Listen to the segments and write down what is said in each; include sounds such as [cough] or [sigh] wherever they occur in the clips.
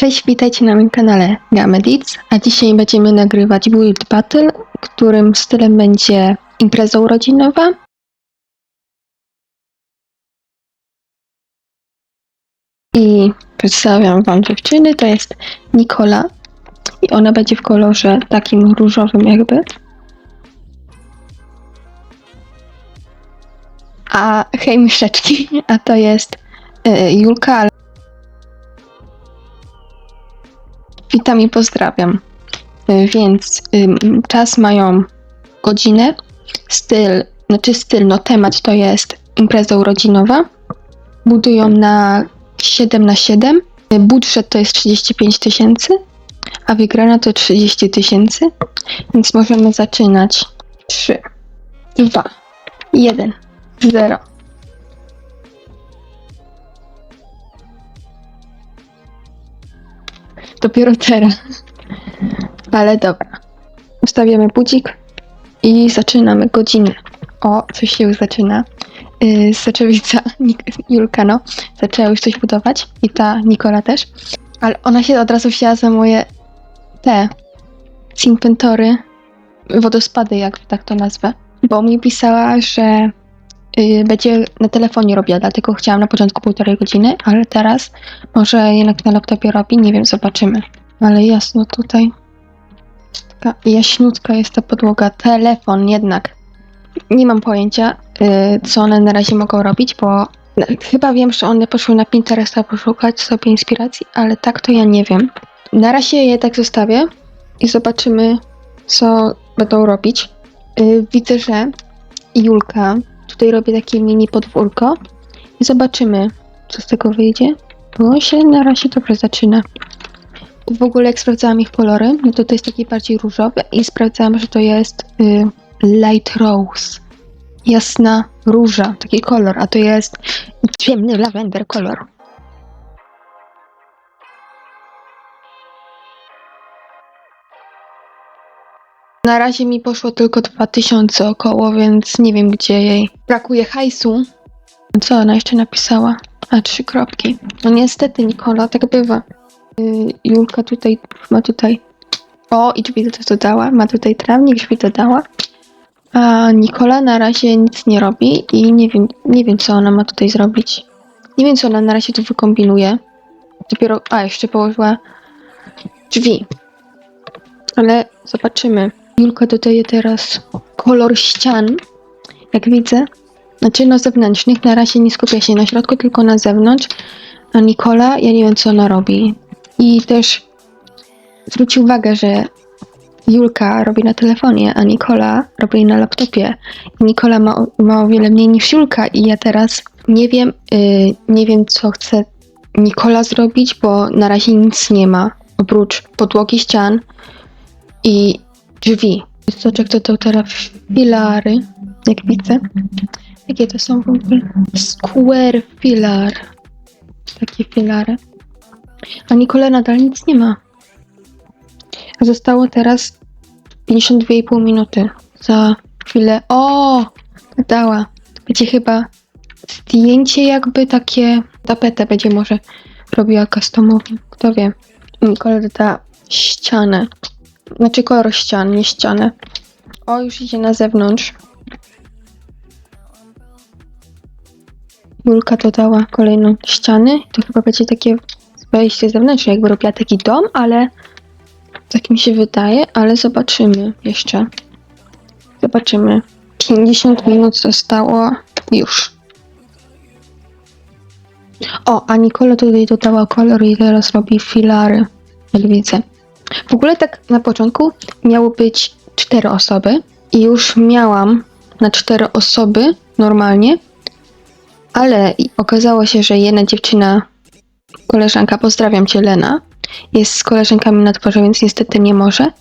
Cześć, witajcie na moim kanale Gamedits, a dzisiaj będziemy nagrywać Build Battle, którym stylem będzie impreza urodzinowa. I przedstawiam wam dziewczyny, to jest Nikola i ona będzie w kolorze takim różowym jakby. A hej myszeczki, a to jest y, Julka, Witam i pozdrawiam. Y, Więc czas mają godzinę. Styl, znaczy styl, no temat to jest impreza urodzinowa. Budują na 7 na 7. Y, Budżet to jest 35 tysięcy, a wygrana to 30 tysięcy. Więc możemy zaczynać. 3, 2, 1, 0. Dopiero teraz. Ale dobra. Ustawiamy budzik i zaczynamy godzinę. O, coś się już zaczyna. Yy, Saczewica, [laughs] Julka, no, zaczęła już coś budować i ta Nikola też. Ale ona się od razu wzięła za moje te z inwentory, wodospady, jak tak to nazwę. Bo mi pisała, że yy, będzie na telefonie robiła, dlatego chciałam na początku półtorej godziny, ale teraz może jednak na laptopie robi, nie wiem, zobaczymy. Ale jasno tutaj. Taka jaśniutka jest ta podłoga. Telefon jednak. Nie mam pojęcia, y, co one na razie mogą robić, bo chyba wiem, że one poszły na Pinteresta poszukać sobie inspiracji, ale tak to ja nie wiem. Na razie je tak zostawię i zobaczymy, co będą robić. Y, Widzę, że Julka tutaj robi takie mini podwórko i zobaczymy, co z tego wyjdzie. Bo się na razie dobrze zaczyna. W ogóle jak sprawdzałam ich kolory, no to to jest taki bardziej różowy i sprawdzałam, że to jest y, light rose. Jasna róża, taki kolor, a to jest ciemny lavender kolor. Na razie mi poszło tylko 2000 około, więc nie wiem gdzie jej brakuje hajsu. Co ona jeszcze napisała? A, trzy kropki. No niestety, Nikola, tak bywa. Y, Julka tutaj ma tutaj. O, i drzwi to dodała. Ma tutaj trawnik, drzwi dodała. A Nikola na razie nic nie robi i nie wiem, nie wiem co ona ma tutaj zrobić. Nie wiem co ona na razie tu wykombinuje. Dopiero. A, jeszcze położyła drzwi. Ale zobaczymy. Julka dodaje teraz kolor ścian. Jak widzę. Znaczy no zewnętrznych. Na razie nie skupia się na środku, tylko na zewnątrz. A Nikola, ja nie wiem co ona robi. I też zwróć uwagę, że Julka robi na telefonie, a Nikola robi na laptopie. I Nikola ma, ma o wiele mniej niż Julka i ja teraz nie wiem, y, nie wiem co chce Nikola zrobić, bo na razie nic nie ma oprócz podłogi ścian i drzwi. Soczek to to teraz filary, jak widzę. Jakie to są w ogóle? Square filar. Takie filary. A Nicole nadal nic nie ma. Zostało teraz 52,5 minuty. Za chwilę. O! Dała. Będzie chyba zdjęcie jakby takie. Tapetę będzie może robiła customową. Kto wie. Nicole doda ścianę. Znaczy kolor ścian, nie ścianę. O, już idzie na zewnątrz. Julka dodała kolejną ścianę. To chyba będzie takie wejście zewnętrzne, jakby robiła taki dom, ale tak mi się wydaje, ale zobaczymy jeszcze. Zobaczymy. 50 minut zostało już. O, a Nikola tutaj dodała kolor i teraz robi filary, jak widzę. W ogóle tak na początku miało być cztery osoby i już miałam na cztery osoby normalnie, ale okazało się, że jedna dziewczyna koleżanka, pozdrawiam cię Lena, jest z koleżankami na dworze, więc niestety nie może,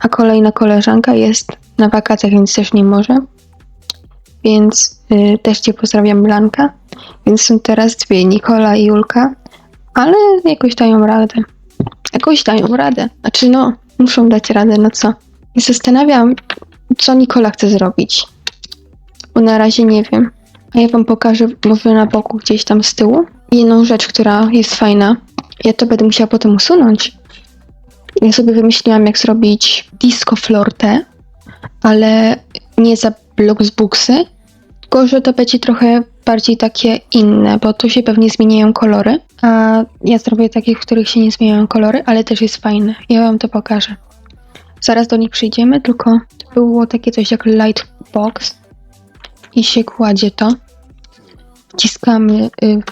a kolejna koleżanka jest na wakacjach, więc też nie może. Więc y, też cię pozdrawiam Blanka. Więc są teraz dwie, Nikola i Julka, ale jakoś dają radę. Jakoś dają radę. Znaczy no, muszą dać radę, no co. I zastanawiam, co Nikola chce zrobić. Bo na razie nie wiem. A ja wam pokażę może na boku gdzieś tam z tyłu. Jedną rzecz, która jest fajna. Ja to będę musiała potem usunąć. Ja sobie wymyśliłam, jak zrobić disco florte, ale nie za Bloxbuxy, tylko że to będzie trochę bardziej takie inne, bo tu się pewnie zmieniają kolory, a ja zrobię takich, w których się nie zmieniają kolory, ale też jest fajne. Ja wam to pokażę. Zaraz do nich przyjdziemy, tylko to było takie coś jak lightbox i się kładzie to. Wciskamy y,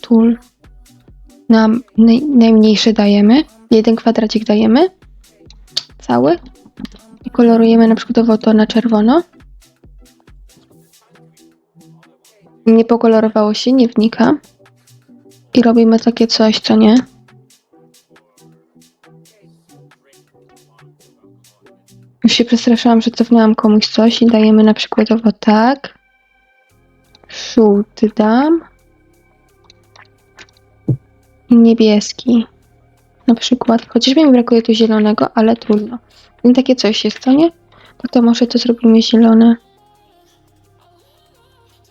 Tool. Nam naj, najmniejszy dajemy. Jeden kwadracik dajemy. Cały. I kolorujemy na przykład to na czerwono. Nie pokolorowało się, nie wnika. I robimy takie coś, co nie? Już się przestraszyłam, że cofnęłam komuś coś i dajemy na przykładowo tak. Żółty dam. I niebieski. Na przykład. Chociażby mi brakuje tu zielonego, ale trudno. I takie coś jest, co nie? No to może to zrobimy zielone.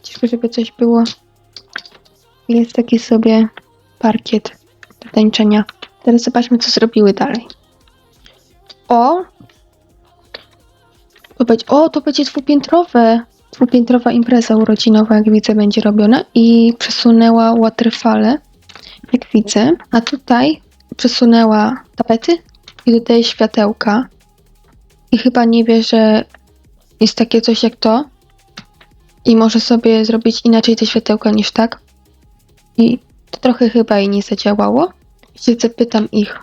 Ciekawe, żeby coś było. Jest taki sobie parkiet do tańczenia. Teraz zobaczmy, co zrobiły dalej. O! To będzie, o, to będzie dwupiętrowe. Dwupiętrowa impreza urodzinowa, jak widzę, będzie robiona. I przesunęła waterfale, jak widzę. A tutaj przesunęła tapety i tutaj światełka. I chyba nie wie, że jest takie coś jak to. I może sobie zrobić inaczej te światełka niż tak. I to trochę chyba jej nie zadziałało. I się zapytam ich.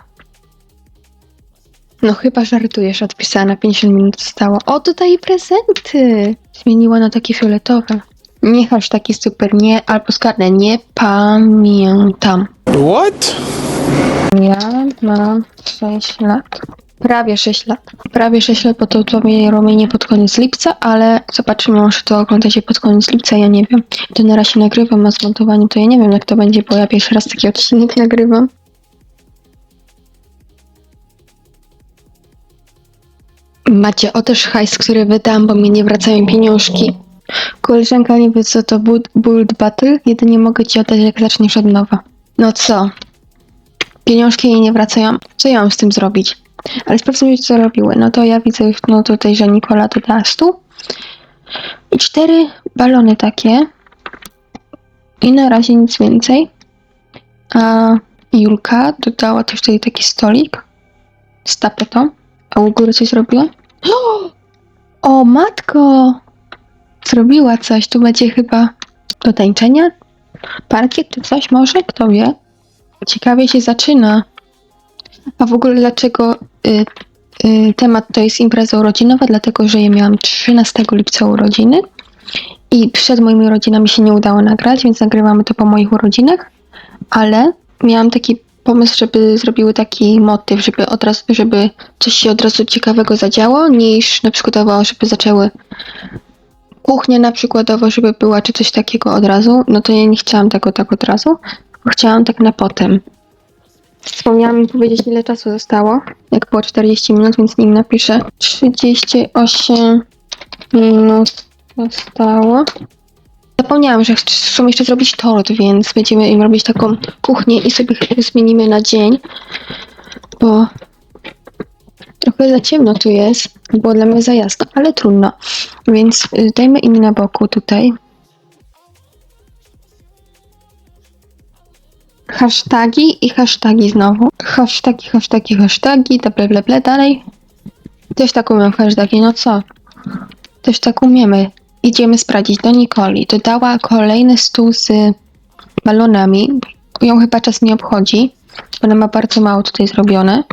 No chyba żartujesz, odpisała na 50 minut stała. O, dodaje prezenty! Zmieniła na takie fioletowe. Nie hasz taki super, nie, albo skarnę, nie pamiętam. What? Ja mam 6 lat. Prawie 6 lat. Prawie 6 lat, bo to, to mnie robienie pod koniec lipca, ale zobaczymy, może to oglądacie pod koniec lipca, ja nie wiem. To na razie nagrywam, a zmontowanie to ja nie wiem jak to będzie, bo ja pierwszy raz taki odcinek nagrywam. Macie o też hajs, który wydałam, bo mi nie wracają pieniążki. Koleżanka nie wie co to Build, Battle, jedynie mogę ci oddać jak zaczniesz od nowa. No co? Pieniążki jej nie wracają. Co ja mam z tym zrobić? Ale sprawdźmy, co robiły. No to ja widzę już no tutaj, że Nikola dodała stół. I cztery balony takie. I na razie nic więcej. A Julka dodała też tutaj taki stolik z tapetą. A u góry coś zrobiła? [gasps] O, matko! Zrobiła coś. Tu będzie chyba do tańczenia? Parkiet czy coś może? Kto wie? Ciekawie się zaczyna. A w ogóle dlaczego y, y, temat to jest impreza urodzinowa? Dlatego, że ja miałam 13 lipca urodziny i przed moimi urodzinami się nie udało nagrać, więc nagrywamy to po moich urodzinach, ale miałam taki pomysł, żeby zrobiły taki motyw, żeby od razu, żeby coś się od razu ciekawego zadziało, niż na przykładowo, żeby zaczęły kuchnia na przykładowo, żeby była czy coś takiego od razu, no to ja nie chciałam tego tak od razu, tylko chciałam tak na potem. Wspomniałam mi powiedzieć, ile czasu zostało. Jak było 40 minut, więc nim napiszę 38 minut zostało. Zapomniałam, że chcę jeszcze zrobić tort, więc będziemy im robić taką kuchnię i sobie zmienimy na dzień, bo trochę za ciemno tu jest, było dla mnie za jasno, ale trudno. Więc y, dajmy im na boku tutaj. Hasztagi i hasztagi znowu. Hasztagi, hasztagi, hasztagi, to ble, ble, ble, dalej. Też tak umiem hasztagi, no co? Też tak umiemy. Idziemy sprawdzić do Nikoli. Dodała kolejny stół z balonami. Ją chyba czas nie obchodzi. Ona ma bardzo mało tutaj zrobione.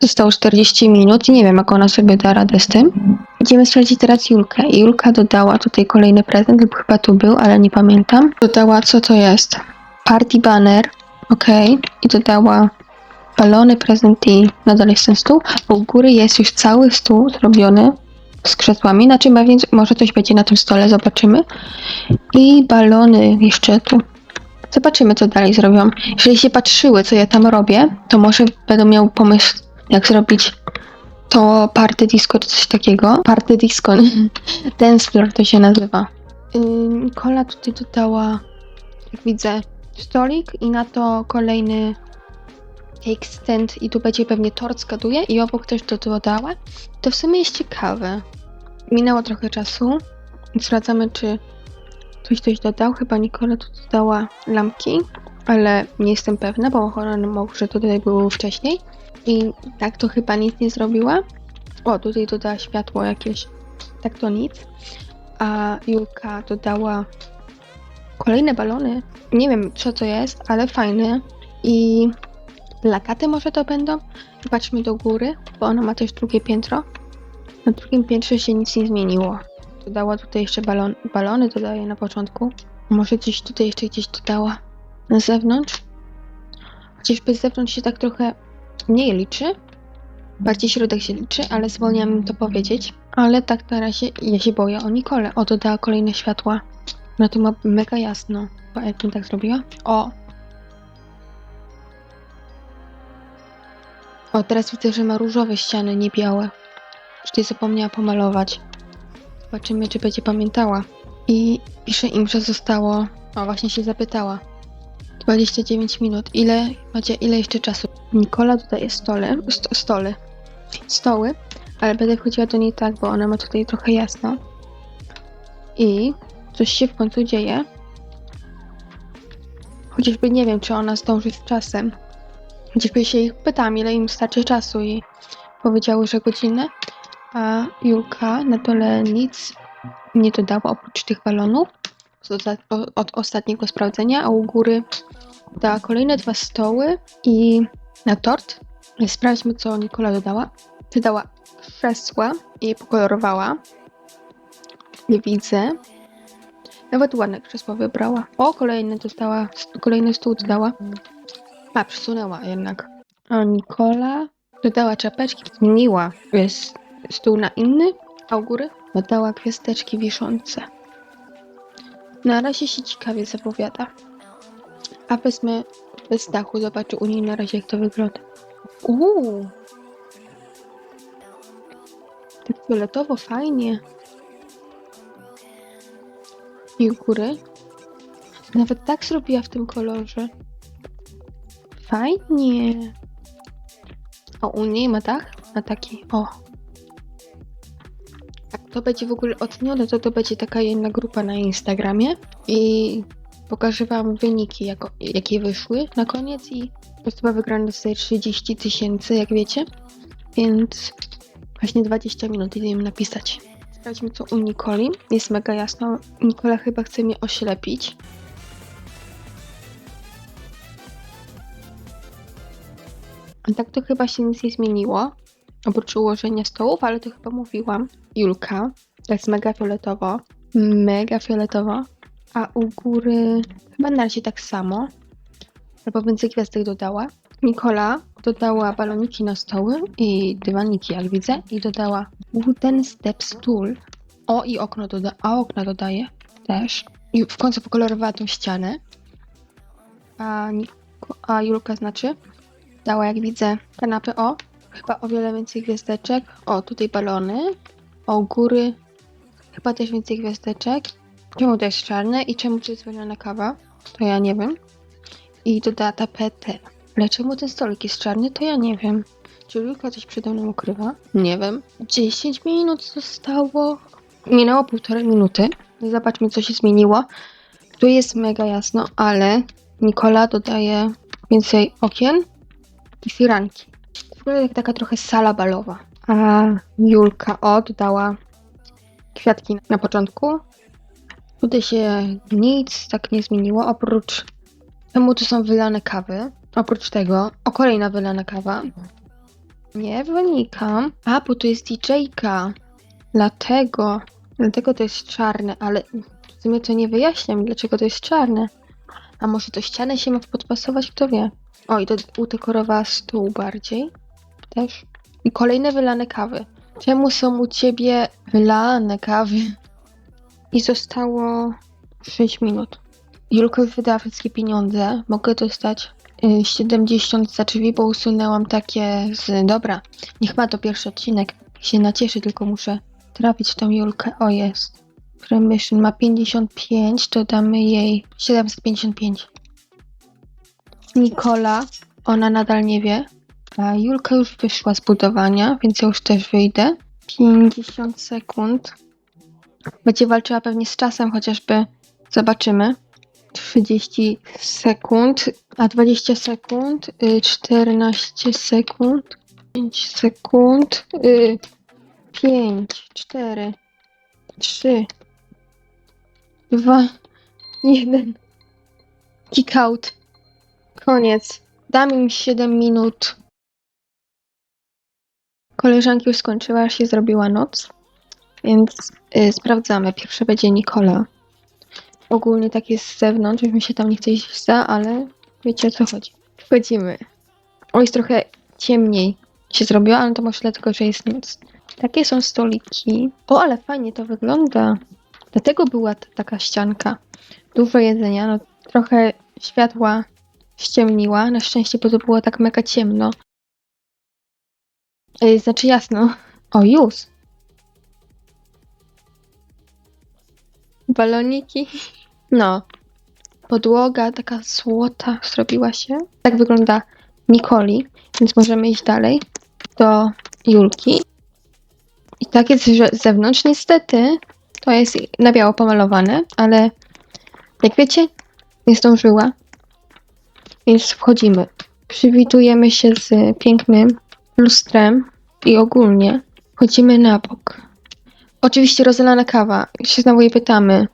Zostało 40 minut i nie wiem, jak ona sobie da radę z tym. Idziemy sprawdzić teraz Julkę. Julka dodała tutaj kolejny prezent, lub chyba tu był, ale nie pamiętam. Dodała, co to jest? Party banner. Ok. I dodała balony, prezent i nadal jest ten stół. U góry jest już cały stół zrobiony z krzesłami. Znaczy, pewnie może coś będzie na tym stole, zobaczymy. I balony jeszcze tu. Zobaczymy, co dalej zrobią. Jeżeli się patrzyły, co ja tam robię, to może będą miał pomysł, jak zrobić to party disco czy coś takiego. Party disco. [laughs] Dance floor to się nazywa. Yy, Nikola tutaj dodała, jak widzę, stolik i na to kolejny cake stand i tu będzie pewnie tort zgaduję i obok też to dodała. To w sumie jest ciekawe. Minęło trochę czasu. Sprawdzamy, czy ktoś coś dodał. Chyba Nikola tu dodała lampki, ale nie jestem pewna, bo może tutaj były wcześniej. I tak to chyba nic nie zrobiła. O, tutaj dodała światło jakieś. Tak to nic. A Julka dodała kolejne balony. Nie wiem, co to jest, ale fajne. I plakaty może to będą. Patrzmy do góry, bo ona ma też drugie piętro. Na drugim piętrze się nic nie zmieniło. Dodała tutaj jeszcze balon, balony, dodaje na początku. Może gdzieś tutaj jeszcze gdzieś dodała na zewnątrz. Chociaż bez zewnątrz się tak trochę mniej liczy. Bardziej środek się liczy, ale zwolniłam to powiedzieć. Ale tak na razie ja się boję o Nikolę. O, dodała kolejne światła. No to ma mega jasno. Bo jak bym tak zrobiła? O! O, teraz widzę, że ma różowe ściany, nie białe. Tutaj zapomniała pomalować. Zobaczymy, czy będzie pamiętała. I pisze im, że zostało. O, właśnie się zapytała. 29 minut. Ile macie, ile jeszcze czasu? Nikola dodaje stole, sto, stole, stoły, ale będę wchodziła do niej tak, bo ona ma tutaj trochę jasno. I coś się w końcu dzieje. Chociażby nie wiem, czy ona zdąży z czasem. Chociażby się ich pytam, ile im starczy czasu i powiedziały, że godzinę. A Julka na dole nic nie dodała oprócz tych balonów od ostatniego sprawdzenia, a u góry dała kolejne dwa stoły i na tort. Sprawdźmy, co Nikola dodała. Wydała krzesła i je pokolorowała. Nie widzę. Nawet ładne krzesło wybrała. O, kolejny dostała, kolejny stół dodała. A, przesunęła jednak. A Nikola dodała czapeczki, zmieniła jest stół na inny, a u góry dodała gwiazdeczki wiszące. Na razie się ciekawie zapowiada. A wezmę bez dachu, zobaczę u niej na razie jak to wygląda. Uuu! Tak fioletowo, fajnie. I u góry. Nawet tak zrobiła w tym kolorze. Fajnie. O, u niej ma dach? Ma taki, o. Jak to będzie w ogóle ocenione, to to będzie taka jedna grupa na Instagramie i pokażę wam wyniki, jako, jakie wyszły na koniec i osoba wygrana dostaje 30 tysięcy, jak wiecie, więc właśnie 20 minut idę im napisać. Sprawdźmy co u Nikoli, jest mega jasno, Nikola chyba chce mnie oślepić. A tak to chyba się nic nie zmieniło, oprócz ułożenia stołów, ale to chyba mówiłam. Julka, to jest mega fioletowo, mega fioletowo, a u góry chyba na razie tak samo, albo więcej gwiazdek dodała. Nikola dodała baloniki na stoły i dywaniki, jak widzę, i dodała wooden step stool. O, i okno doda, a okna dodaje też. I w końcu pokolorowała tą ścianę. A, a Julka znaczy dała, jak widzę, kanapę. O, chyba o wiele więcej gwiazdeczek. O, tutaj balony. O, góry. Chyba też więcej gwiazdeczek. Czemu to jest czarne i czemu to jest wylana kawa? To ja nie wiem. I dodała tapetę. Ale czemu ten stolik jest czarny, to ja nie wiem. Czy Julka coś przede mną ukrywa? Nie wiem. 10 minut zostało. Minęło półtorej minuty. Zobaczmy, co się zmieniło. Tu jest mega jasno, ale Nikola dodaje więcej okien i firanki. Wygląda taka trochę sala balowa. A Julka o dodała kwiatki na początku. Tutaj się nic tak nie zmieniło, oprócz temu tu są wylane kawy. Oprócz tego, o kolejna wylana kawa. Nie wynikam. A, bo to jest DJ-ka. Dlatego, dlatego to jest czarne, ale w sumie to nie wyjaśniam, dlaczego to jest czarne. A może to ścianę się ma podpasować, kto wie. O, i to udekorowała stół bardziej. Też. I kolejne wylane kawy. Czemu są u ciebie wylane kawy? I zostało 6 minut. Julka już wydała wszystkie pieniądze. Mogę dostać y, 70 za drzwi, bo usunęłam takie z... Dobra, niech ma to pierwszy odcinek. Się nacieszy, tylko muszę trafić tą Julkę. O, jest. Premission ma 55, to damy jej 755. Nikola, ona nadal nie wie. A Julka już wyszła z budowania, więc ja już też wyjdę. 50 sekund. Będzie walczyła pewnie z czasem, chociażby zobaczymy. 30 sekund, a 20 sekund, y, 14 sekund, 5 sekund, y, 5, 4, 3, 2, 1. Kick out. Koniec. Dam im 7 minut. Koleżanki już skończyła, się zrobiła noc. Więc y, sprawdzamy. Pierwsze będzie Nikola. Ogólnie tak jest z zewnątrz, już mi się tam nie chce iść za, ale wiecie o co chodzi. Wchodzimy. O, jest trochę ciemniej się zrobiło, ale to może dlatego, że jest noc. Takie są stoliki. O, ale fajnie to wygląda. Dlatego była ta, taka ścianka. Dużo jedzenia, no trochę światła ściemniła. Na szczęście, bo to było tak mega ciemno. Yy, znaczy jasno. O, już. Baloniki. No. Podłoga taka złota zrobiła się. Tak wygląda Nikoli, więc możemy iść dalej do Julki. I tak jest z zewnątrz. Niestety to jest na biało pomalowane, ale jak wiecie, nie zdążyła. Więc wchodzimy. Przywitujemy się z pięknym lustrem i ogólnie wchodzimy na bok. Oczywiście rozlana kawa. Się znowu jej pytamy.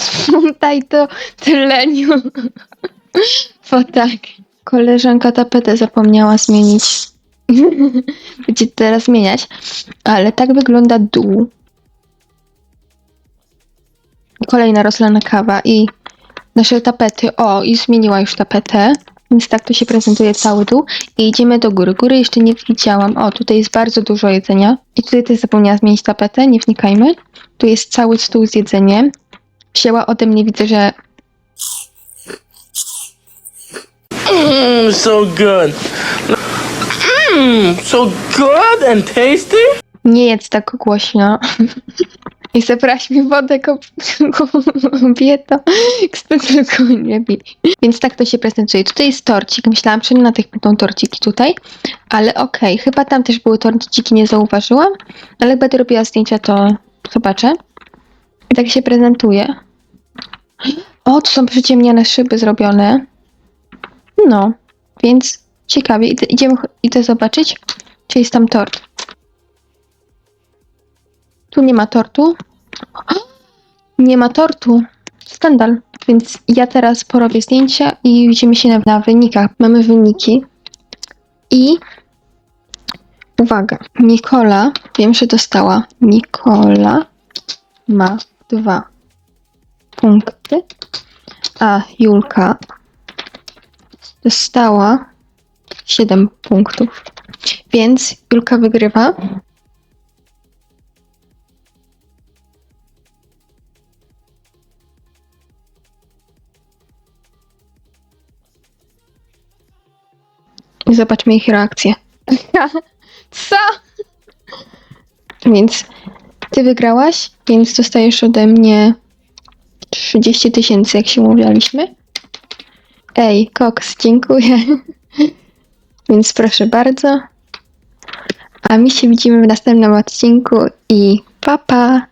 Sprzątaj to, tyleniu. [laughs] Bo tak. Koleżanka tapetę zapomniała zmienić. [laughs] Będzie teraz zmieniać. Ale tak wygląda dół. Kolejna rozlana kawa i nasze tapety. O, i zmieniła już tapetę. Więc tak to się prezentuje cały dół. I idziemy do góry. Góry jeszcze nie widziałam. O, tutaj jest bardzo dużo jedzenia. I tutaj też zapomniała zmienić tapetę, nie wnikajmy. Tu jest cały stół z jedzeniem. Wzięła ode mnie, widzę, że Mmm, so good. Mmm, so good and tasty. nie jedz tak głośno. [laughs] I zabrałaś mi wodę kobieto, [laughs] kto tylko nie bi. Więc tak to się prezentuje. Tutaj jest torcik. Myślałam, że na tych będą torciki tutaj. Ale okej, chyba tam też były torciki, nie zauważyłam. Ale jak będę robiła zdjęcia, to zobaczę. I tak się prezentuje. O, tu są przyciemnione szyby zrobione. No, więc ciekawie. Idę, idziemy, idę zobaczyć, czy jest tam tort. Tu nie ma tortu. Nie ma tortu. Skandal. Więc ja teraz porobię zdjęcia i widzimy się na, na wynikach. Mamy wyniki. I uwaga, Nikola, wiem, że dostała. Nikola ma dwa punkty, a Julka dostała 7 punktów. Więc Julka wygrywa. I zobaczmy ich reakcję. [laughs] Co? Więc ty wygrałaś, więc dostajesz ode mnie 30 tysięcy, jak się umawialiśmy. Ej, Cox, dziękuję. [laughs] Więc proszę bardzo. A my się widzimy w następnym odcinku i pa pa!